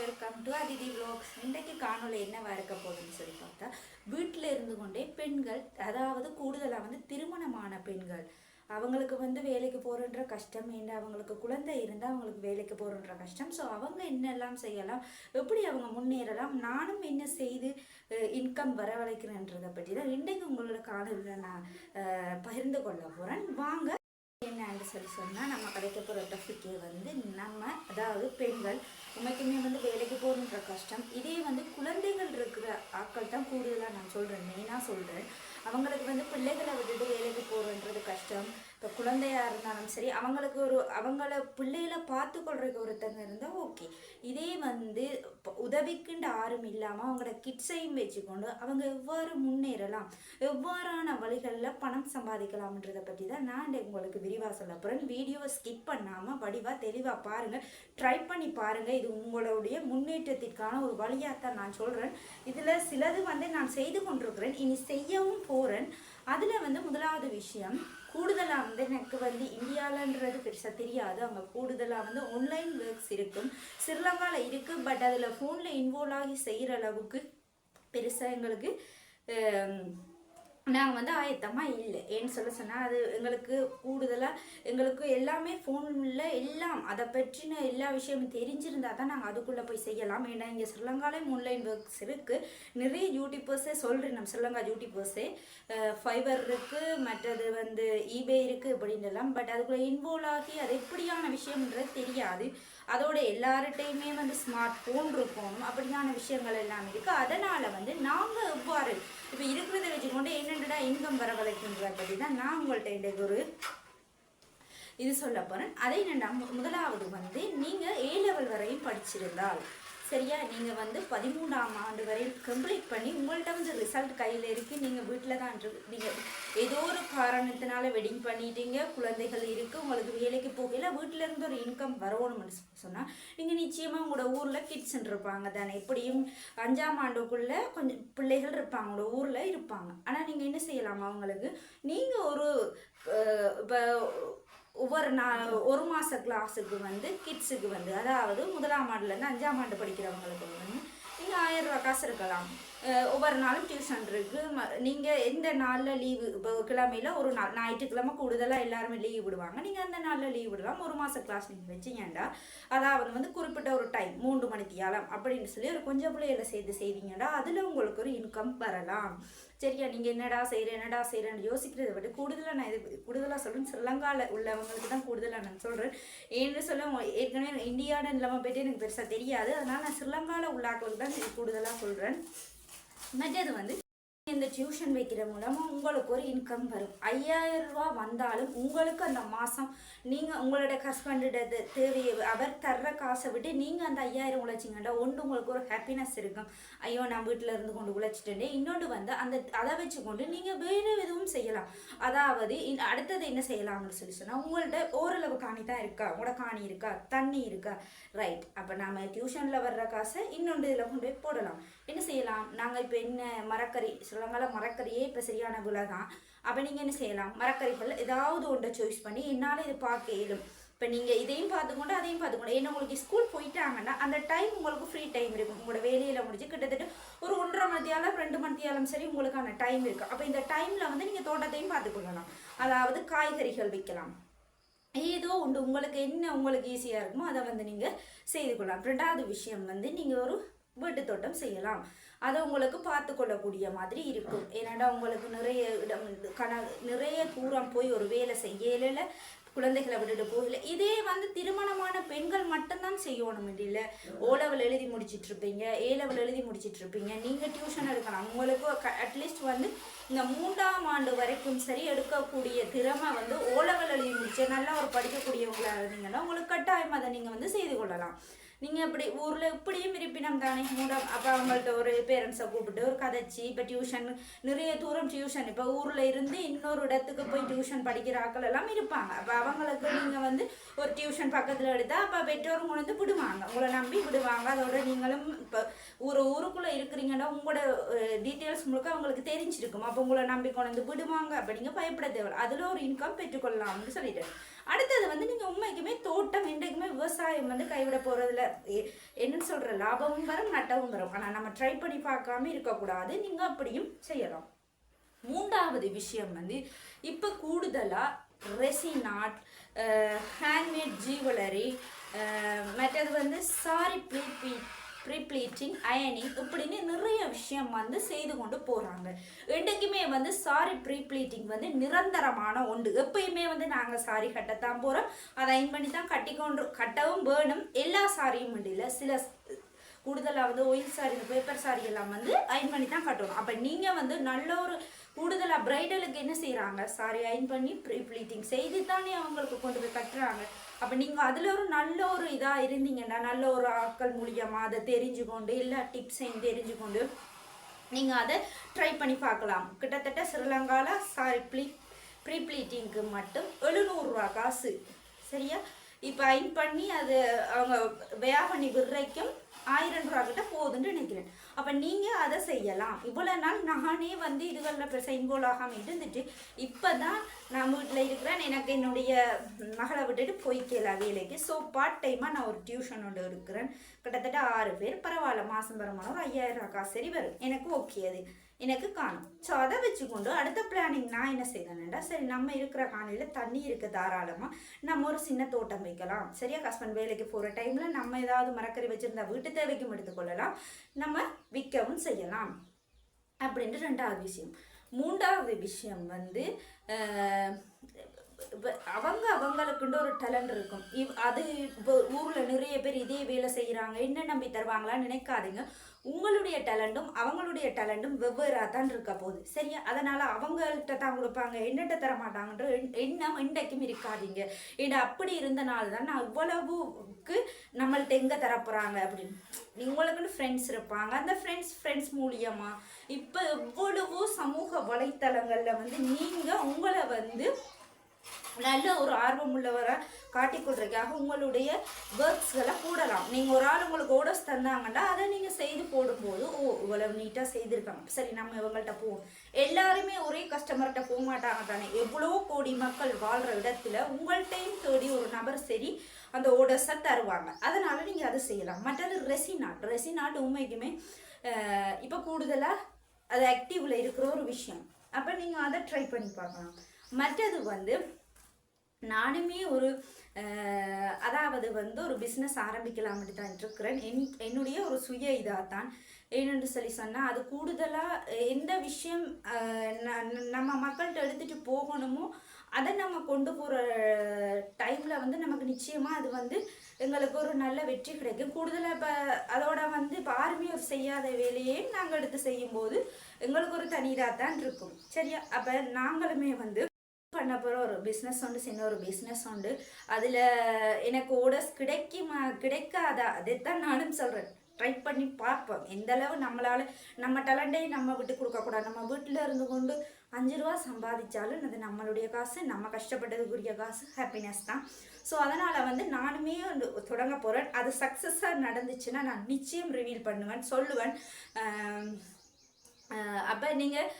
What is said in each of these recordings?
Welcome to Aditi vlogs இன்றைக்கு காணொலி என்னவா இருக்க போகுதுன்னு சொல்லி பார்த்தா வீட்டில் இருந்து கொண்டே பெண்கள் அதாவது கூடுதலாக வந்து திருமணமான பெண்கள் அவங்களுக்கு வந்து வேலைக்கு போகிறன்ற கஷ்டம் என்ன அவங்களுக்கு குழந்தை இருந்தால் அவங்களுக்கு வேலைக்கு போகிறன்ற கஷ்டம். ஸோ அவங்க என்னெல்லாம் செய்யலாம் எப்படி அவங்க முன்னேறலாம் நானும் என்ன செய்து இன்கம் வரவழைக்கிறேன்றதை பற்றி தான் இன்றைக்கு உங்களோட காணொலியில் நான் பகிர்ந்து கொள்ள போகிறேன் வாங்க என்னன்னு சொல்லி சொன்னால் நம்ம கிடைக்க போகிற டாபிக்கே வந்து நம்ம அதாவது பெண்கள் உண்மைக்குமே வந்து வேலைக்கு போகணுன்ற கஷ்டம். இதே வந்து குழந்தைகள் இருக்கிற ஆட்கள் தான் கூடுதலாக நான் சொல்கிறேன் மெயினாக சொல்கிறேன் அவங்களுக்கு வந்து பிள்ளைகளை விட்டுட்டு வேலைக்கு போகிறன்றது கஷ்டம். இப்போ குழந்தையா இருந்தாலும் சரி அவங்களுக்கு ஒரு அவங்கள பிள்ளைகளை பார்த்து கொள்றதுக்கு ஒருத்தங்க இருந்தால் ஓகே இதே வந்து இப்போ உதவிக்குண்டு யாரும் இல்லாமல் அவங்களோட கிட்ஸையும் வச்சுக்கொண்டு அவங்க எவ்வாறு முன்னேறலாம் எவ்வாறான வழிகளில் பணம் சம்பாதிக்கலாம்ன்றதை பற்றி தான் நான் உங்களுக்கு விரிவாக சொல்ல போகிறேன் வீடியோவை ஸ்கிப் பண்ணாமல் வடிவாக தெளிவாக பாருங்கள் ட்ரை பண்ணி பாருங்கள் இது உங்களுடைய முன்னேற்றத்திற்கான ஒரு வழியாக தான் நான் சொல்கிறேன் இதில் சிலது வந்து நான் செய்து கொண்டிருக்கிறேன். இனி செய்யவும் போகிறேன் அதில் வந்து முதலாவது விஷயம் கூடுதலாக வந்து எனக்கு வந்து இந்தியாவிலன்றது பெருசாக தெரியாது. அங்கே கூடுதலாக வந்து ஆன்லைன் ஒர்க்ஸ் இருக்கும். ஸ்ரீலங்காவில் இருக்குது பட் அதில் ஃபோனில் இன்வால்வ் ஆகி செய்கிற அளவுக்கு பெருசாக எங்களுக்கு நாங்கள் வந்து ஆயத்தமாக இல்லை. ஏன்னு சொல்ல சொன்னால் அது எங்களுக்கு கூடுதலாக எங்களுக்கு எல்லாமே ஃபோனில் எல்லாம் அதை பற்றின எல்லா விஷயமும் தெரிஞ்சிருந்தால் தான் நாங்கள் அதுக்குள்ளே போய் செய்யலாம். ஏன்னா இங்கே ஸ்ரீலங்காலே ஆன்லைன் ஒர்க்ஸ் இருக்குது நிறைய யூடியூபர்ஸே சொல்கிறேன் நம்ம ஸ்ரீலங்கா யூடியூபர்ஸே ஃபைபர் இருக்குது மற்றது வந்து ஈபே இருக்குது அப்படின்னு பட் அதுக்குள்ளே இன்வால்வ் ஆகி அது எப்படியான விஷயம்ன்றது தெரியாது. அதோட எல்லார்கிட்டையுமே வந்து ஸ்மார்ட் ஃபோன் இருக்கணும் அப்படியான விஷயங்கள் எல்லாம் இருக்குது அதனால் வந்து நாங்கள் எவ்வாறு இப்போ இருக்கிறத வச்சுக்கொண்டு என்னென்னடா இன்கம் வரவழைக்கின்ற பற்றி தான் நான் உங்கள்கிட்ட இன்றைக்கு ஒரு இது சொல்ல போகிறேன் அதை நான் முதலாவது வந்து நீங்கள் ஏ லெவல் வரையும் படிச்சிருந்தால் சரியா? நீங்கள் வந்து பதிமூணாம் ஆண்டு வரையும் கம்ப்ளீட் பண்ணி உங்கள்கிட்ட வந்து ரிசல்ட் கையில் இருக்குது நீங்கள் வீட்டில் தான் இருக்கு நீங்கள் ஏதோ ஒரு காரணத்தினால வெட்டிங் பண்ணிட்டீங்க குழந்தைகள் இருக்குது உங்களுக்கு வேலைக்கு போகல வீட்டில் இருந்து ஒரு இன்கம் வரணும்னு சொன்னால் நீங்கள் நிச்சயமாக உங்களோட ஊரில் கிட்ஸ் இருப்பாங்க தானே. எப்படியும் அஞ்சாம் ஆண்டுக்குள்ளே கொஞ்சம் பிள்ளைகள் இருப்பாங்க உங்களோட ஊரில் இருப்பாங்க. ஆனால் நீங்கள் என்ன செய்யலாம் அவங்களுக்கு? நீங்கள் ஒரு இப்போ ஒவ்வொரு நாள் ஒரு மாத கிளாஸுக்கு வந்து கிட்ஸுக்கு வந்து அதாவது முதலாம் ஆண்டுலேருந்து அஞ்சாம் ஆண்டு படிக்கிறவங்களுக்கு வந்து நீங்கள் ஆயிரம் ரூபா காசு இருக்கலாம். ஒவ்வொரு நாளும் டியூஷன் இருக்குது நீங்கள் எந்த நாளில் லீவு? இப்போ கிழமையில் ஒரு நாள் ஞாயிற்றுக்கிழமை கூடுதலாக எல்லாருமே லீவ் விடுவாங்க. நீங்கள் அந்த நாளில் லீவ் விடலாம். ஒரு மாத கிளாஸ் நீங்கள் வச்சிங்கண்டா அதாவது வந்து குறிப்பிட்ட ஒரு டைம் மூன்று மணிக்கு ஏழாம் அப்படின்னு சொல்லி ஒரு கொஞ்சம் பிள்ளைகளை சேர்த்து செய்வீங்கடா அதில் உங்களுக்கு ஒரு இன்கம் வரலாம். சரியா? நீங்கள் என்னடா செய்கிற என்னடா செய்கிறேன்னு யோசிக்கிறதை விட கூடுதலாக நான் இது கூடுதலாக சொல்கிறேன் ஸ்ரீலங்காவில் உள்ளவங்களுக்கு தான் கூடுதலாக நான் சொல்கிறேன் ஏன்னு சொல்ல ஏற்கனவே இந்தியாவில் இல்லாமல் போயிட்டு எனக்கு பெருசாக தெரியாது. அதனால் நான் ஸ்ரீலங்காவில் உள்ளாக்களுக்கு தான் கூடுதலாக சொல்கிறேன் மற்றது வந்து இந்த டியூஷன் வைக்கிற மூலமாக உங்களுக்கு ஒரு இன்கம் வரும். ஐயாயிரம் ரூபா வந்தாலும் உங்களுக்கு அந்த மாதம் நீங்கள் உங்களோட ஹஸ்பண்டோட தேவையை அவர் தர்ற காசை விட்டு நீங்கள் அந்த ஐயாயிரம் உழைச்சிங்கன்னா ஒன்று உங்களுக்கு ஒரு ஹாப்பினஸ் இருக்கும். ஐயோ நான் வீட்டில் இருந்து கொண்டு உழைச்சிட்டேன். இன்னொன்று வந்து அந்த அதை வச்சுக்கொண்டு நீங்கள் வேறு எதுவும் செய்யலாம். அதாவது இன்- அடுத்தது என்ன செய்யலாம்னு சொல்லி சொன்னால் உங்கள்ட்ட ஓரளவு காணி தான் இருக்கா? உங்களோட காணி இருக்கா? தண்ணி இருக்கா? ரைட் அப்போ நாம டியூஷனில் வர்ற காசை இன்னொன்று இதில் கொண்டு போய் போடலாம். என்ன செய்யலாம்? நாங்கள் இப்போ என்ன மரக்கறி ஸ்ரீலங்காவில் மரக்கறியே இப்போ சரியான விலை தான் அப்போ நீங்கள் என்ன செய்யலாம்? மரக்கறிகள் ஏதாவது ஒன்றை சாய்ஸ் பண்ணி என்னால் இது பார்க்க இயலும். இப்போ நீங்கள் இதையும் பார்த்துக்கொண்டு அதையும் பார்த்துக்கொண்டு ஏன்னா உங்களுக்கு ஸ்கூல் போயிட்டாங்கன்னா அந்த டைம் உங்களுக்கு ஃப்ரீ டைம் இருக்கும். உங்களோட வேலையில் முடிஞ்சு கிட்டத்தட்ட ஒரு ஒன்றரை மணித்தியாலும் ரெண்டு மணித்தியாலும் சரி உங்களுக்கான டைம் இருக்குது அப்போ இந்த டைமில் வந்து நீங்கள் தோட்டத்தையும் பார்த்துக்கொள்ளலாம். அதாவது காய்கறிகள் விற்கலாம். ஏதோ உண்டு உங்களுக்கு என்ன உங்களுக்கு ஈஸியாக இருக்குமோ அதை வந்து நீங்கள் செய்து கொள்ளலாம் ரெண்டாவது விஷயம் வந்து நீங்கள் ஒரு வீட்டு தோட்டம் செய்யலாம். அதை உங்களுக்கு பார்த்து கொள்ளக்கூடிய மாதிரி இருக்கும். ஏன்னாடா உங்களுக்கு நிறைய இடம் கண நிறைய தூரம் போய் ஒரு வேலை செய்யல குழந்தைகளை விட்டுட்டு போகல. இதே வந்து திருமணமான பெண்கள் மட்டும்தான் செய்யணும் இல்லை ஓலவில் எழுதி முடிச்சிட்டு இருப்பீங்க ஏலவில் எழுதி முடிச்சிட்டு இருப்பீங்க நீங்கள் டியூஷன் எடுக்கலாம். உங்களுக்கு அட்லீஸ்ட் வந்து இந்த மூன்றாம் ஆண்டு வரைக்கும் சரி எடுக்கக்கூடிய திறமை வந்து ஓலவில் எழுதி முடிச்சு நல்லா ஒரு படிக்கக்கூடியவங்களா இருந்தீங்கன்னா உங்களுக்கு கட்டாயம் அதை நீங்கள் வந்து செய்து கொள்ளலாம். நீங்கள் இப்படி ஊரில் இப்படியும் இருப்பினம் தானே மூடம் அப்போ அவங்கள்ட்ட ஒரு பேரண்ட்ஸை கூப்பிட்டு ஒரு கதைச்சி இப்போ டியூஷன் நிறைய தூரம் டியூஷன் இப்போ ஊரில் இருந்து இன்னொரு இடத்துக்கு போய் டியூஷன் படிக்கிற ஆக்கள் எல்லாம் இருப்பாங்க. அப்போ அவங்களுக்கு நீங்கள் வந்து ஒரு டியூஷன் பக்கத்தில் எடுத்தால் அப்போ பெற்றோரும் கொண்டு வந்து விடுவாங்க. உங்களை நம்பி விடுவாங்க. அதோட நீங்களும் இப்போ ஒரு ஊருக்குள்ளே இருக்கிறீங்கன்னா உங்களோட டீட்டெயில்ஸ் முழுக்க அவங்களுக்கு தெரிஞ்சிருக்கும். அப்போ உங்களை நம்பி கொண்டு வந்து விடுவாங்க. அப்போ நீங்கள் பயப்பட தேவை அதில் ஒரு இன்கம் பெற்றுக்கொள்ளலாம்னு சொல்லிட்டு. அடுத்தது வந்து நீங்கள் உண்மைக்குமே தோட்டம் என்றைக்குமே விவசாயம் வந்து கைவிட போகிறதுல என்னன்னு சொல்கிற லாபமும் வரும் நட்டமும் வரும். ஆனால் நம்ம ட்ரை பண்ணி பார்க்காம இருக்கக்கூடாது. நீங்கள் அப்படியும் செய்யலாம். மூன்றாவது விஷயம் வந்து இப்போ கூடுதலாக ரெசினாட் ஹேண்ட்மேட் ஜுவல்லரி மற்றது வந்து சாரி ப்ரீ ப்ரீப்ளீட்டிங் அயனிங் இப்படின்னு நிறைய விஷயம் வந்து செய்து கொண்டு போகிறாங்க என்றைக்குமே வந்து சாரி ப்ரீப்ளீட்டிங் வந்து நிரந்தரமான ஒன்று. எப்பயுமே வந்து நாங்கள் சாரி கட்டத்தான் போகிறோம் அதை அயன் பண்ணி தான் கட்டிக்கொண்டு கட்டவும் வேணும். எல்லா சாரியும் இல்லை. சில கூடுதலாக வந்து ஒயில் சாரி இந்த பேப்பர் சாரி எல்லாம் வந்து அயன் பண்ணி தான் கட்டணும். அப்போ நீங்கள் வந்து நல்ல ஒரு கூடுதலாக பிரைடலுக்கு என்ன செய்கிறாங்க சாரி அயன் பண்ணி ப்ரீ ப்ளீட்டிங் செய்து தானே அவங்களுக்கு கொண்டு போய் கட்டுறாங்க. அப்போ நீங்கள் அதில் ஒரு நல்ல ஒரு இதாக இருந்தீங்கன்னா நல்ல ஒரு ஆட்கள் மூலியமாக அதை தெரிஞ்சுக்கொண்டு எல்லா டிப்ஸையும் தெரிஞ்சுக்கொண்டு நீங்கள் அதை ட்ரை பண்ணி பார்க்கலாம். கிட்டத்தட்ட ஸ்ரீலங்காவில் சாரி ப்ளீ ப்ரீ ப்ளீட்டிங்க்கு மட்டும் எழுநூறுரூவா காசு. சரியா? இப்போ அயன் பண்ணி அது அவங்க வேயா பண்ணி விடுறக்கும் ஆயிரம் ரூபா கிட்ட போகுதுன்னு நினைக்கிறேன். அப்போ நீங்கள் அதை செய்யலாம். இவ்வளோ நாள் நானே வந்து இதுகளில் இப்போ இன்வால்வ் ஆகாமல் இருந்துட்டு இப்போ தான் நான் வீட்டில் இருக்கிறேன். எனக்கு என்னுடைய மகளை விட்டுட்டு போய்க்கலாம் வேலைக்கு. ஸோ பார்ட் டைமாக நான் ஒரு டியூஷன் ஒன்று இருக்கிறேன் கிட்டத்தட்ட ஆறு பேர் பரவாயில்ல. மாதம் வருமானம் ஒரு ஐயாயிரம் ரூபா காசு சரி வரும். எனக்கு ஓகே அது. எனக்கு காணும். ஸோ அதை வச்சுக்கொண்டு அடுத்த பிளானிங் நான் என்ன செய்தேன்டா சரி நம்ம இருக்கிற காணியில் தண்ணி இருக்க தாராளமாக நம்ம ஒரு சின்ன தோட்டம் வைக்கலாம். சரியா ஹஸ்பண்ட் வேலைக்கு போகிற டைமில் நம்ம ஏதாவது மரக்கறி வச்சுருந்தா வீட்டு தேவைக்கும் எடுத்துக்கொள்ளலாம் நம்ம விற்கவும் செய்யலாம். அப்படின்ட்டு ரெண்டாவது விஷயம். மூன்றாவது விஷயம் வந்து இப்ப அவங்க அவங்களுக்குண்டு ஒரு டேலண்ட் இருக்கும். இவ் அது இப்போ ஊரில் நிறைய பேர் இதே வேலை செய்கிறாங்க என்ன நம்பி தருவாங்களான்னு நினைக்காதீங்க. உங்களுடைய டேலண்ட்டும் அவங்களுடைய டேலண்ட்டும் வெவ்வேறாக தான் இருக்க போகுது. சரியா? அதனால் அவங்கள்ட்ட தான் கொடுப்பாங்க. என்னட்ட தர மாட்டாங்கன்ற எண்ணம் இன்றைக்கும் இருக்காதீங்க. ஏன்னா அப்படி இருந்தனால தான் நான் இவ்வளவுக்கு நம்மள்ட்ட எங்கே தரப்போகிறாங்க அப்படின்னு. உங்களுக்குன்னு ஃப்ரெண்ட்ஸ் இருப்பாங்க. அந்த ஃப்ரெண்ட்ஸ் ஃப்ரெண்ட்ஸ் மூலியமாக இப்போ எவ்வளவோ சமூக வலைத்தளங்களில் வந்து நீங்கள் உங்களை வந்து நல்ல ஒரு ஆர்வம் உள்ளவரை காட்டிக்கொள்றதுக்காக உங்களுடைய ஒர்க்ஸ்களை போடலாம். நீங்கள் ஒரு ஆள் உங்களுக்கு ஓடஸ் தந்தாங்கன்னா அதை நீங்கள் செய்து போடும்போது ஓ இவ்வளவு நீட்டாக செய்திருக்காங்க. சரி நம்ம இவங்கள்ட்ட போவோம். எல்லாருமே ஒரே கஸ்டமர்கிட்ட போக மாட்டாங்க தானே. எவ்வளோ கோடி மக்கள் வாழ்கிற இடத்துல உங்கள்கிட்டையும் தேடி ஒரு நபர் சரி அந்த ஓடஸை தருவாங்க. அதனால நீங்கள் அதை செய்யலாம். மற்றது ரெசினாட் ரெசினாட் உண்மைக்குமே இப்போ கூடுதலாக அது ஆக்டிவில் இருக்கிற ஒரு விஷயம். அப்போ நீங்கள் அதை ட்ரை பண்ணி பார்க்கலாம். மற்றது வந்து நானுமே ஒரு அதாவது வந்து ஒரு பிஸ்னஸ் ஆரம்பிக்கலாம்னு தான் இருக்கிறேன். என் என்னுடைய ஒரு சுய இதாக தான் ஏனென்று சொல்லி சொன்னால் அது கூடுதலாக எந்த விஷயம் நம்ம மக்கள்கிட்ட எடுத்துகிட்டு போகணுமோ அதை நம்ம கொண்டு போகிற டைமில் வந்து நமக்கு நிச்சயமாக அது வந்து எங்களுக்கு ஒரு நல்ல வெற்றி கிடைக்கும். கூடுதலாக இப்போ அதோட வந்து இப்போ யாருமே ஒரு செய்யாத வேலையே நாங்கள் எடுத்து செய்யும்போது எங்களுக்கு ஒரு தனியாக தான் இருக்கும். சரியா? அப்போ நாங்களுமே வந்து பண்ண போகிற ஒரு பிஸ்னஸ் உண்டு சின்ன ஒரு பிஸ்னஸ் உண்டு. அதில் எனக்கு ஓடர்ஸ் கிடைக்குமா கிடைக்காதா? அதைத்தான் நானும் சொல்கிறேன் ட்ரை பண்ணி பார்ப்போம். எந்த அளவு நம்மளால் நம்ம டேலண்டே நம்ம விட்டு கொடுக்கக்கூடாது நம்ம வீட்டில் இருந்து கொண்டு அஞ்சு ரூபா சம்பாதிச்சாலும் அது நம்மளுடைய காசு நம்ம கஷ்டப்பட்டதுக்குரிய காசு ஹாப்பினஸ் தான். ஸோ அதனால் வந்து நானுமே வந்து தொடங்க போகிறேன் அது சக்ஸஸாக நடந்துச்சுன்னா நான் நிச்சயம் ரிவீல் பண்ணுவேன் சொல்லுவேன். அப்போ நீங்கள்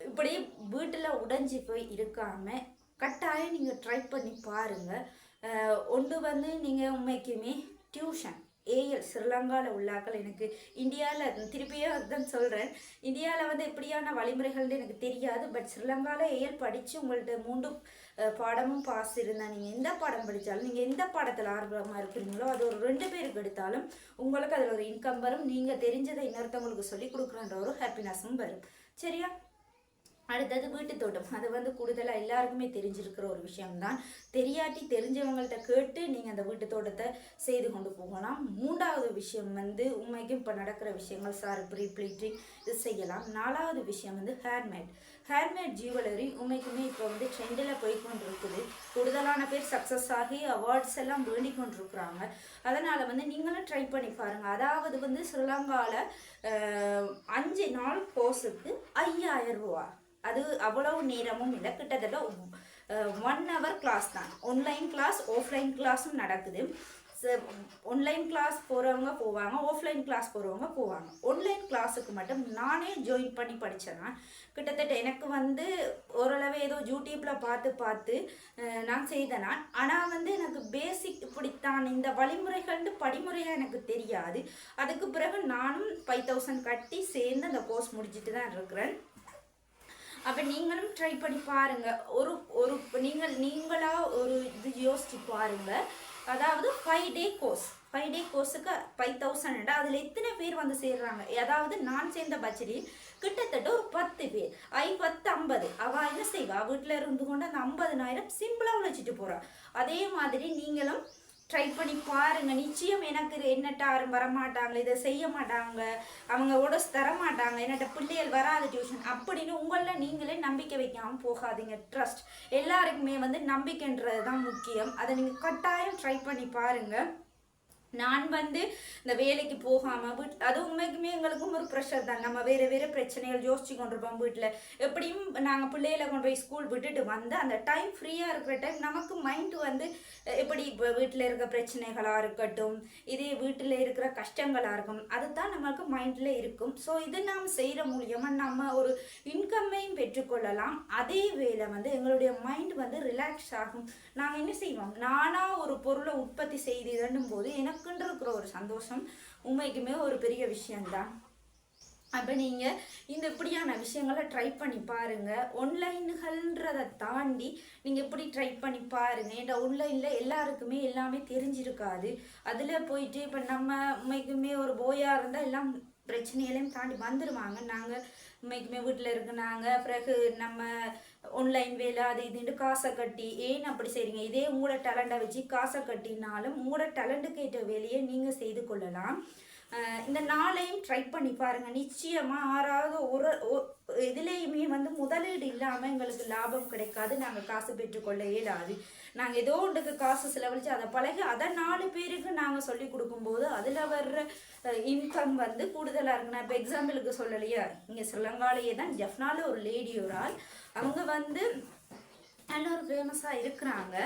இப்படி வீட்டில் உடைஞ்சி போய் இருக்காமல் கட்டாயம் நீங்கள் ட்ரை பண்ணி பாருங்கள் ஒன்று வந்து நீங்கள் உண்மைக்குமே டியூஷன் ஏஎல் ஸ்ரீலங்காவில் உள்ளாக்கள் எனக்கு இந்தியாவில் திருப்பியும் அதுதான் சொல்கிறேன் இந்தியாவில் வந்து எப்படியான வழிமுறைகள்னு எனக்கு தெரியாது. பட் ஸ்ரீலங்காவில் ஏஎல் படித்து உங்கள்ட்ட மூன்று பாடமும் பாஸ் இருந்தால் நீங்கள் எந்த பாடம் படித்தாலும் நீங்கள் எந்த பாடத்தில் ஆர்வமாக இருக்கிறீங்களோ அது ஒரு ரெண்டு பேருக்கு எடுத்தாலும் உங்களுக்கு அதில் ஒரு இன்கம் வரும். நீங்கள் தெரிஞ்சதை இன்னொருத்தவங்களுக்கு சொல்லி கொடுக்குறன்ற ஒரு ஹாப்பினஸும் வரும். சரியா? அடுத்தது வீட்டு தோட்டம். அது வந்து கூடுதலாக எல்லாருக்குமே தெரிஞ்சிருக்கிற ஒரு விஷயம்தான். தெரியாட்டி தெரிஞ்சவங்கள்ட்ட கேட்டு நீங்கள் அந்த வீட்டு தோட்டத்தை செய்து கொண்டு போகலாம். மூன்றாவது விஷயம் வந்து உண்மைக்கும் இப்போ நடக்கிற விஷயங்கள் சார் ப்ரீ ப்ளீட்டிங் இது செய்யலாம். நாலாவது விஷயம் வந்து ஹேர்மேட் ஹேர்மேட் ஜுவல்லரி உண்மைக்குமே இப்போ வந்து ட்ரெண்டில் போய்க்கொண்டு இருக்குது கூடுதலான பேர் சக்ஸஸ் ஆகி அவார்ட்ஸ் எல்லாம் வேண்டிக் கொண்டிருக்கிறாங்க. அதனால் வந்து நீங்களும் ட்ரை பண்ணி பாருங்கள் அதாவது வந்து ஸ்ரீலங்காவில் அஞ்சு நாள் கோர்ஸுக்கு ஐயாயிரம் ரூபா அது அவ்வளவு நேரமும் இல்லை. கிட்டத்தட்ட ஒன் ஹவர் கிளாஸ் தான். ஆன்லைன் கிளாஸ் ஆஃப்லைன் கிளாஸும் நடக்குது. ஆன்லைன் கிளாஸ் போகிறவங்க போவாங்க ஆஃப்லைன் கிளாஸ் போகிறவங்க போவாங்க. ஆன்லைன் கிளாஸுக்கு மட்டும் நானே ஜாயின் பண்ணி படித்தேன்னா கிட்டத்தட்ட எனக்கு வந்து ஓரளவு ஏதோ யூடியூப்பில் பார்த்து பார்த்து நான் செய்தேனா ஆனால் வந்து எனக்கு பேசிக் இப்படித்தான் இந்த வழிமுறைகள்னு படிமுறையாக எனக்கு தெரியாது. அதுக்கு பிறகு நானும் ஃபைவ் தௌசண்ட் கட்டி சேர்ந்து அந்த கோர்ஸ் முடிச்சுட்டு தான் இருக்கிறேன். அப்போ நீங்களும் ட்ரை பண்ணி பாருங்க. ஒரு ஒரு நீங்கள் நீங்களாக ஒரு இது யோசிச்சு பாருங்கள் அதாவது five day course five day கோர்ஸுக்கு five thousand அதில் எத்தனை பேர் வந்து சேர்றாங்க? அதாவது நான் சேர்ந்த பட்ஜெட்டில் கிட்டத்தட்ட ஒரு பத்து பேர். ஐ பத்து ஐம்பது. அவள் என்ன செய்வா? வீட்டில் இருந்து கொண்டு அந்த ஐம்பதுனாயிரம் சிம்பிளாக உழைச்சிட்டு போகிறாள் அதே மாதிரி நீங்களும் ட்ரை பண்ணி பாருங்க. நிச்சயம் எனக்கு என்னட்ட யாரும் வரமாட்டாங்க இதை செய்ய மாட்டாங்க அவங்க உடஸ் தர மாட்டாங்க என்னட்ட பிள்ளைகள் வராது டியூஷன் அப்படின்னு உங்களில் நீங்களே நம்பிக்கை வைக்காமல் போகாதீங்க. ட்ரஸ்ட் எல்லாருக்குமே வந்து நம்பிக்கைன்றது தான் முக்கியம். அதை நீங்கள் கட்டாயம் ட்ரை பண்ணி பாருங்கள் நான் வந்து இந்த வேலைக்கு போகாமல் வீட் அது உண்மைக்குமே எங்களுக்கும் ஒரு ப்ரெஷர் தான். நம்ம வேறு வேறு பிரச்சனைகள் யோசிச்சு கொண்டிருப்போம் வீட்டில் எப்படியும் நாங்கள் பிள்ளைகளை கொண்டு போய் ஸ்கூல் விட்டுட்டு வந்து அந்த டைம் ஃப்ரீயாக இருக்கிற டைம் நமக்கு மைண்டு வந்து எப்படி இப்போ வீட்டில் இருக்க பிரச்சனைகளாக இருக்கட்டும் இதே வீட்டில் இருக்கிற கஷ்டங்களாக இருக்கும் அதுதான் நமக்கு மைண்டில் இருக்கும். ஸோ இது நாம் செய்கிற மூலியமாக நம்ம ஒரு இன்கம்மையும் பெற்றுக்கொள்ளலாம். அதே வேலை வந்து எங்களுடைய மைண்ட் வந்து ரிலாக்ஸ் ஆகும். நாங்கள் என்ன செய்வோம்? நானாக ஒரு பொருளை உற்பத்தி செய்து போது எனக்கு எனக்குன்ற இருக்கிற ஒரு சந்தோஷம் உண்மைக்குமே ஒரு பெரிய விஷயம்தான். அப்போ நீங்கள் இந்த இப்படியான விஷயங்களை ட்ரை பண்ணி பாருங்கள் ஒன்லைன்கள்ன்றதை தாண்டி நீங்கள் இப்படி ட்ரை பண்ணி பாருங்கள் ஏன்னா ஒன்லைனில் எல்லாருக்குமே எல்லாமே தெரிஞ்சிருக்காது. அதில் போயிட்டு இப்போ நம்ம உண்மைக்குமே ஒரு போயாக இருந்தால் எல்லாம் பிரச்சனைகளையும் தாண்டி வந்துடுவாங்க நாங்கள் உண்மைக்குமே வீட்டில் இருக்குனாங்க. பிறகு நம்ம ஆன்லைன் வேலை அது இதுன்னு காசை கட்டி ஏன் அப்படி செய்கிறீங்க இதே உங்களோட டேலண்டை வச்சு காசை கட்டினாலும் உங்களோட டேலண்ட்டுக்கு ஏற்ற வேலையை நீங்கள் செய்து கொள்ளலாம். இந்த நாளையும் ட்ரை பண்ணி பாருங்கள் நிச்சயமாக ஆறாவது ஒரு ஒ- இதுலேயுமே வந்து முதலீடு இல்லாமல் எங்களுக்கு லாபம் கிடைக்காது. நாங்கள் காசு பெற்றுக்கொள்ள இயலாது. நாங்கள் ஏதோ ஒன்றுக்கு காசு செலவழித்து அதை பழகி அதை நாலு பேருக்கு நாங்கள் சொல்லி கொடுக்கும்போது அதில் வர்ற இன்கம் வந்து கூடுதலாக இருக்கு நான் இப்போ எக்ஸாம்பிளுக்கு சொல்லலையா. இங்கே ஸ்ரீலங்காலேயே தான் ஜெஃப்னால ஒரு லேடி ஒரு ஆள். அவங்க வந்து நல்ல ஒரு ஃபேமஸாக இருக்கிறாங்க.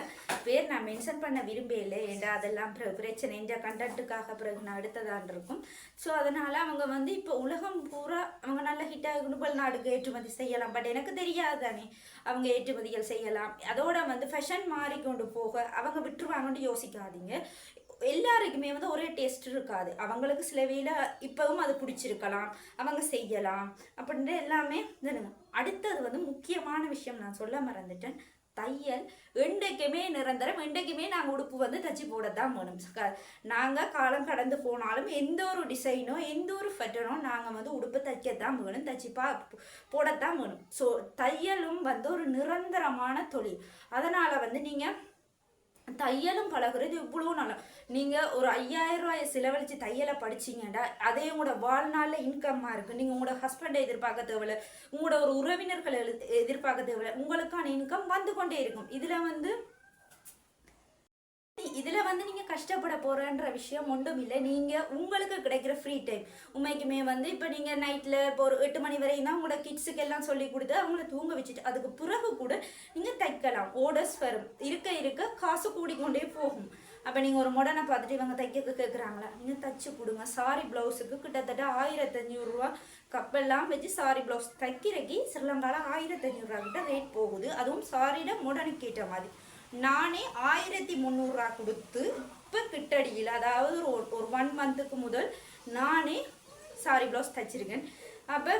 பேர் நான் மென்ஷன் பண்ண விரும்பல ஏண்டா அதெல்லாம் பிரச்சனை. இந்த கண்டென்ட்டுக்காக பிறகு நான் எடுத்ததான் இருக்கும். ஸோ அதனால் அவங்க வந்து இப்போ உலகம் பூரா அவங்க நல்ல ஹிட்டாக குளோபல் நாடுக்கு ஏற்றுமதி செய்யலாம். பட் எனக்கு தெரியாது தானே அவங்க ஏற்றுமதிகள் செய்யலாம். அதோட வந்து ஃபேஷன் மாறிக்கொண்டு போக அவங்க விட்டுருவாங்கன்னு யோசிக்காதீங்க. எல்லாருக்குமே வந்து ஒரே டேஸ்ட் இருக்காது. அவங்களுக்கு சில வேலை இப்பவும் அது பிடிச்சிருக்கலாம். அவங்க செய்யலாம். அப்படின்ற எல்லாமே அடுத்தது வந்து முக்கியமான விஷயம் நான் சொல்ல மறந்துட்டேன். தையல் என்றைக்குமே நிரந்தரம் என்றைக்குமே நாங்கள் உடுப்பு வந்து தச்சு போட தான் வேணும் நாங்கள் காலம் கடந்து போனாலும் எந்த ஒரு டிசைனோ எந்த ஒரு ஃபெட்டனோ நாங்கள் வந்து உடுப்பு தைக்கத்தான் வேணும் தச்சுப்பா போடத்தான் வேணும். ஸோ தையலும் வந்து ஒரு நிரந்தரமான தொழில். அதனால் வந்து நீங்கள் தையலும் பழகுறது இவ்வளோ நல்லா நீங்கள் ஒரு ஐயாயிரம் ரூபாயை செலவழித்து தையலை படிச்சிங்கடா அதே உங்களோட வாழ்நாளில் இன்கம்மாக இருக்குது நீங்கள் உங்களோட ஹஸ்பண்டை எதிர்பார்க்க தேவையில்ல உங்களோட ஒரு உறவினர்களை எழு- எதிர்பார்க்க தேவையில்ல உங்களுக்கான இன்கம் வந்து கொண்டே இருக்கும். இதில் வந்து இதில் வந்து நீங்கள் கஷ்டப்பட போகிறன்ற விஷயம் ஒன்றும் இல்லை. நீங்கள் உங்களுக்கு கிடைக்கிற ஃப்ரீ டைம் உண்மைக்குமே வந்து இப்போ நீங்கள் நைட்டில் இப்போ ஒரு எட்டு மணி வரையும் தான் உங்களோட கிட்ஸுக்கு எல்லாம் சொல்லி கொடுத்து அவங்கள தூங்க வச்சுட்டு அதுக்கு பிறகு கூட நீங்கள் தை இருக்கலாம். ஓடர்ஸ் வரும். இருக்க இருக்க காசு கூடிக்கொண்டே போகும். அப்போ நீங்கள் ஒரு முடனை பார்த்துட்டு இவங்க தைக்க கேட்குறாங்களா நீங்கள் தைச்சு கொடுங்க. சாரி ப்ளவுஸுக்கு கிட்டத்தட்ட ஆயிரத்தஞ்சூறுரூவா கப்பெல்லாம் வச்சு சாரி ப்ளவுஸ் தைக்கிறக்கு ஸ்ரீலங்காவில் ஆயிரத்தஞ்சூறுரூவா கிட்ட ரேட் போகுது. அதுவும் சாரியோட முடனுக்கு ஏற்ற மாதிரி. நானே ஆயிரத்தி முந்நூறுரூவா கொடுத்து இப்போ கிட்டடியில் அதாவது ஒரு ஒரு ஒன் மந்த்துக்கு முதல் நானே சாரி ப்ளவுஸ் தைச்சிருக்கேன். அப்போ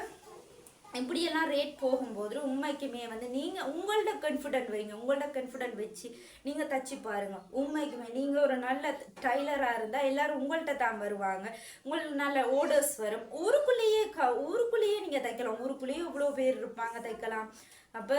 இப்படியெல்லாம் ரேட் போகும்போது உண்மைக்குமே வந்து நீங்கள் உங்கள்ட்ட கன்ஃபிடென்ட் வைங்க. உங்கள்ட்ட கன்ஃபிடென்ட் வச்சு நீங்கள் தச்சு பாருங்கள் உண்மைக்குமே நீங்கள் ஒரு நல்ல டைலராக இருந்தால் எல்லோரும் உங்கள்கிட்ட தான் வருவாங்க. உங்களுக்கு நல்ல ஓர்டர்ஸ் வரும். ஊருக்குள்ளேயே க ஊருக்குள்ளேயே நீங்கள் தைக்கலாம். ஊருக்குள்ளேயே இவ்வளோ பேர் இருப்பாங்க தைக்கலாம். அப்போ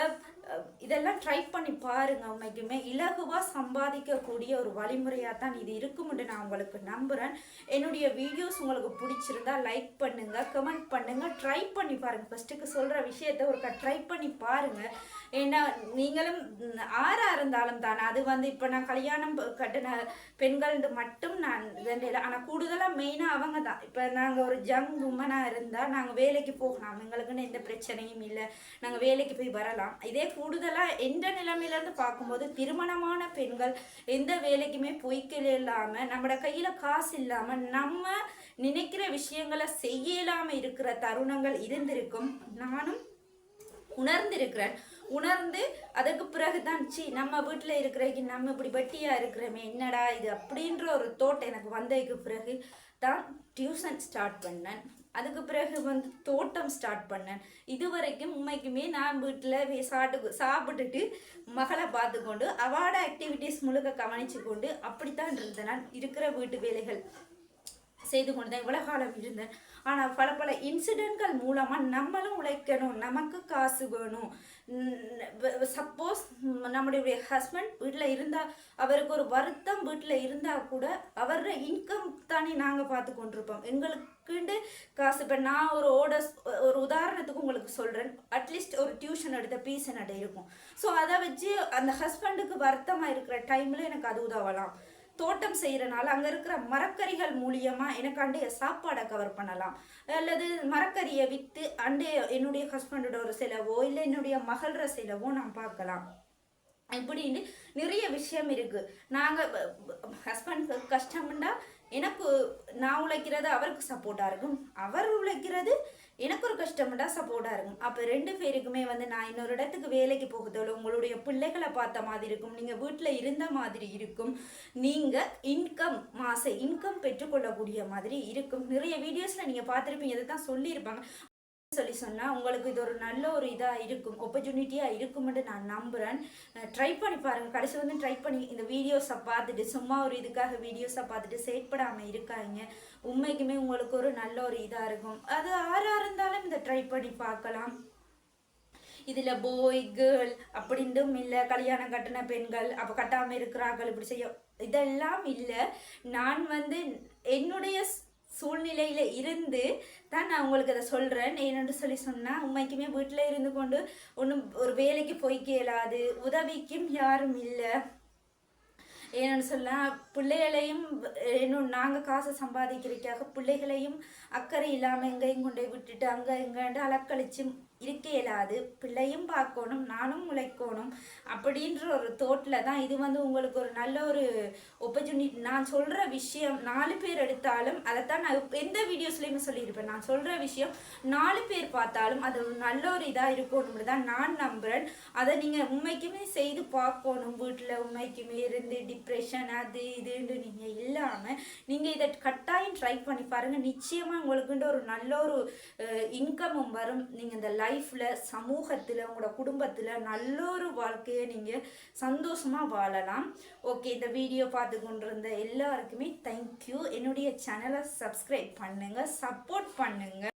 இதெல்லாம் ட்ரை பண்ணி பாருங்கள் உண்மைக்குமே. இலகுவாக சம்பாதிக்கக்கூடிய ஒரு வழிமுறையாக தான் இது இருக்கும்னு நான் உங்களுக்கு நம்புகிறேன் என்னுடைய வீடியோஸ் உங்களுக்கு பிடிச்சிருந்தா லைக் பண்ணுங்கள் கமெண்ட் பண்ணுங்கள் ட்ரை பண்ணி பாருங்கள் ஃபர்ஸ்ட்டுக்கு சொல்கிற விஷயத்த ஒருக்கா ட்ரை பண்ணி பாருங்கள் ஏன்னா நீங்களும் ஆறா இருந்தாலும் தானே? அது வந்து இப்போ நான் கல்யாணம் கட்டின பெண்கள் மட்டும் நான் இதண்டில ஆனால் கூடுதலாக மெயினாக அவங்க தான். இப்போ நாங்கள் ஒரு ஜங் உமனாக இருந்தால் நாங்கள் வேலைக்கு போகலாம். எங்களுக்குன்னு எந்த பிரச்சனையும் இல்லை. நாங்கள் வேலைக்கு போய் வரலாம். இதே கூடுதலாக எந்த நிலைமையிலேருந்து பார்க்கும்போது திருமணமான பெண்கள் எந்த வேலைக்குமே பொய்க்கல இல்லாமல் நம்மளோட கையில் காசு இல்லாமல் நம்ம நினைக்கிற விஷயங்களை செய்யலாமல் இருக்கிற தருணங்கள் இருந்திருக்கும். நானும் உணர்ந்திருக்கிறேன். உணர்ந்து அதுக்கு பிறகு தான் சி நம்ம வீட்டில் இருக்கிறக்கு நம்ம இப்படி வெட்டியாக இருக்கிறோமே என்னடா இது? அப்படின்ற ஒரு தோட்டம் எனக்கு வந்ததுக்கு பிறகு தான் டியூஷன் ஸ்டார்ட் பண்ணேன். அதுக்கு பிறகு வந்து தோட்டம் ஸ்டார்ட் பண்ணேன். இது வரைக்கும் உண்மைக்குமே நான் வீட்டில் சாப்பிட்டு சாப்பிட்டுட்டு மகளை பார்த்துக்கொண்டு அவார்டு ஆக்டிவிட்டீஸ் முழுக்க கவனிச்சு கொண்டு அப்படித்தான் இருந்தேன். நான் இருக்கிற வீட்டு வேலைகள் செய்து கொண்டு தான் இவ்வளோ காலம் இருந்தேன் ஆனால் பல பல இன்சிடென்ட்கள் மூலமாக நம்மளும் உழைக்கணும் நமக்கு காசு வேணும். சப்போஸ் நம்முடைய ஹஸ்பண்ட் வீட்டில் இருந்தால் அவருக்கு ஒரு வருத்தம் வீட்டில் இருந்தால் கூட அவரோட இன்கம் தானே நாங்கள் பார்த்து கொண்டிருப்போம். எங்களுக்குண்டு காசு இப்போ நான் ஒரு ஓட ஒரு உதாரணத்துக்கு உங்களுக்கு சொல்கிறேன் அட்லீஸ்ட் ஒரு டியூஷன் எடுத்த பீஸ் அடையிருக்கும் இருக்கும். ஸோ அதை வச்சு அந்த ஹஸ்பண்டுக்கு வருத்தமாக இருக்கிற டைமில் எனக்கு அது உதவலாம். தோட்டம் செய்கிறனால அங்கே இருக்கிற மரக்கறிகள் மூலியமாக எனக்கு சாப்பாடை கவர் பண்ணலாம். அல்லது மரக்கறியை விற்று அண்டே என்னுடைய ஹஸ்பண்டோட ஒரு செலவோ இல்லை என்னுடைய மகளோட செலவோ நான் பார்க்கலாம். இப்படின்னு நிறைய விஷயம் இருக்குது நாங்கள் ஹஸ்பண்ட் கஷ்டம்னா எனக்கு நான் உழைக்கிறது அவருக்கு சப்போர்ட்டாக இருக்கும். அவர் உழைக்கிறது எனக்கு ஒரு கஷ்டம்டா சப்போர்ட்டா இருக்கும். அப்ப ரெண்டு பேருக்குமே வந்து நான் இன்னொரு இடத்துக்கு வேலைக்கு போகுதோல உங்களுடைய பிள்ளைகளை பார்த்த மாதிரி இருக்கும். நீங்க வீட்டுல இருந்த மாதிரி இருக்கும். நீங்க இன்கம் மாச இன்கம் பெற்றுக்கொள்ளக்கூடிய மாதிரி இருக்கும். நிறைய வீடியோஸ்ல நீங்க பார்த்துருப்பீங்க இதை தான் சொல்லியிருப்பாங்க. சொல்லி சொன்னால் உங்களுக்கு இது ஒரு நல்ல ஒரு இதாக இருக்கும் ஆப்பர்ச்சுனிட்டியாக இருக்கும்னு நான் நம்புகிறேன் ட்ரை பண்ணி பாருங்கள் கடைசி வந்து ட்ரை பண்ணி இந்த வீடியோஸை பார்த்துட்டு சும்மா ஒரு இதுக்காக வீடியோஸை பார்த்துட்டு செயற்படாமல் இருக்காங்க உண்மைக்குமே உங்களுக்கு ஒரு நல்ல ஒரு இதாக இருக்கும். அது ஆறாக இருந்தாலும் இந்த ட்ரை பண்ணி பார்க்கலாம். இதில் போய் கேர்ள் அப்படின்ட்டும் இல்லை கல்யாணம் கட்டின பெண்கள் அப்போ கட்டாமல் இருக்கிறார்கள் இப்படி செய்ய இதெல்லாம் இல்லை. நான் வந்து என்னுடைய சூழ்நிலையில் இருந்து தான் நான் உங்களுக்கு அதை சொல்கிறேன் ஏன்னு சொல்லி சொன்னால் உண்மைக்குமே வீட்டில் இருந்து கொண்டு ஒன்றும் ஒரு வேலைக்கு போய்க்க இயலாது உதவிக்கும் யாரும் இல்லை. ஏன்னு சொன்னால் பிள்ளைகளையும் இன்னும் நாங்கள் காசு சம்பாதிக்கிறதுக்காக பிள்ளைகளையும் அக்கறை இல்லாமல் எங்கேயும் கொண்டு போய் விட்டுட்டு அங்கே இங்கேண்டு அலக்கழிச்சு இருக்க இயலாது. பிள்ளையும் பார்க்கணும் நானும் உழைக்கணும் அப்படின்ற ஒரு தோட்டில் தான் இது வந்து உங்களுக்கு ஒரு நல்ல ஒரு opportunity. நான் சொல்கிற விஷயம் நாலு பேர் எடுத்தாலும் அதைத்தான் நான் எந்த வீடியோஸ்லையுமே சொல்லியிருப்பேன். நான் சொல்கிற விஷயம் நாலு பேர் பார்த்தாலும் அது ஒரு நல்ல ஒரு இதாக இருக்கணும் தான் நான் நம்புகிறேன் அதை நீங்கள் உண்மைக்குமே செய்து பார்க்கணும். வீட்டில் உண்மைக்குமே இருந்து டிப்ரெஷன் அது இதுன்னு நீங்கள் இல்லாமல் நீங்கள் இதை கட்டாயம் ட்ரை பண்ணி பாருங்கள் நிச்சயமாக உங்களுக்குன்ற ஒரு நல்ல ஒரு இன்கமும் வரும். நீங்கள் இந்த லைஃப்பில் சமூகத்தில் உங்களோட குடும்பத்தில் நல்ல ஒரு வாழ்க்கையை நீங்கள் சந்தோஷமாக வாழலாம். ஓகே இந்த வீடியோ பார்த்து கொண்டிருந்த எல்லாருக்குமே தேங்க்யூ என்னுடைய சேனலை சப்ஸ்கிரைப் பண்ணுங்கள் சப்போர்ட் பண்ணுங்கள்